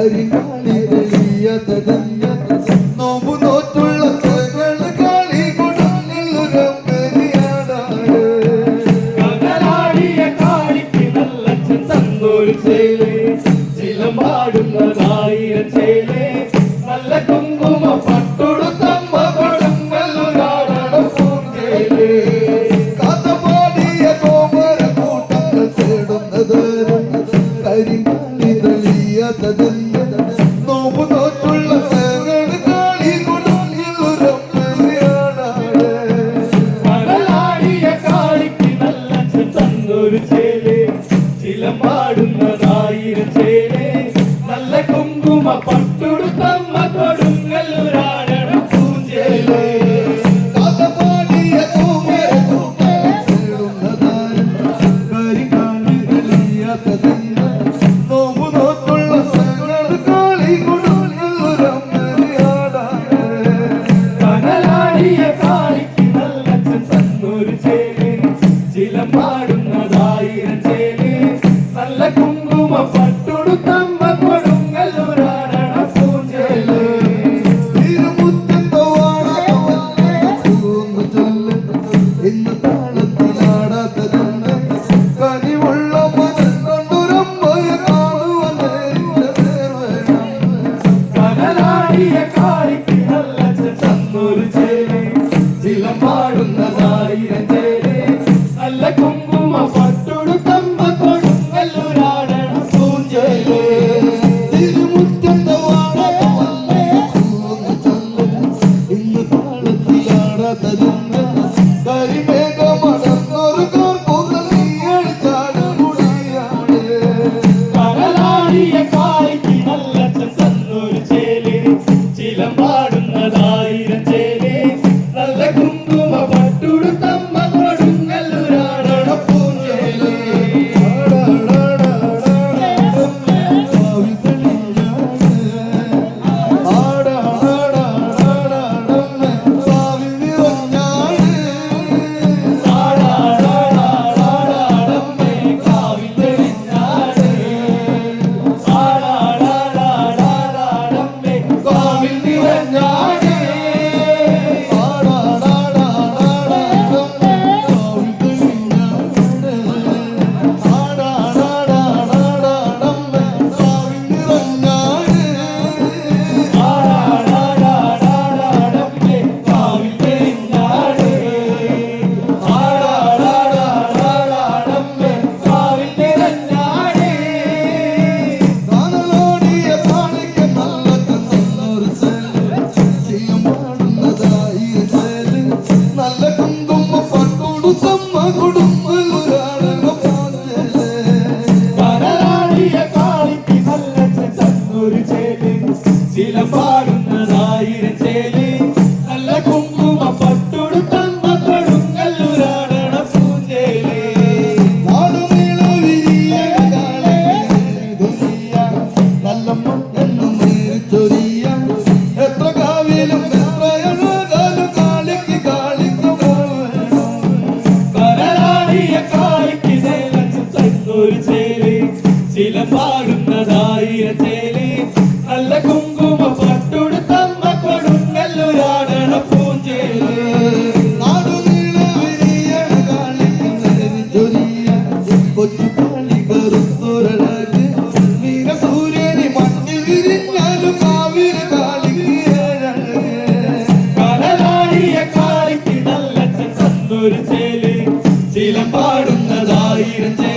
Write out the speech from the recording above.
Padre. ரொம்ப ചില പാടുന്നതായിരം ചേലി നല്ല കുങ്കുമ ചില പാടുന്നതായിരം ചേരി இருந்துச்சு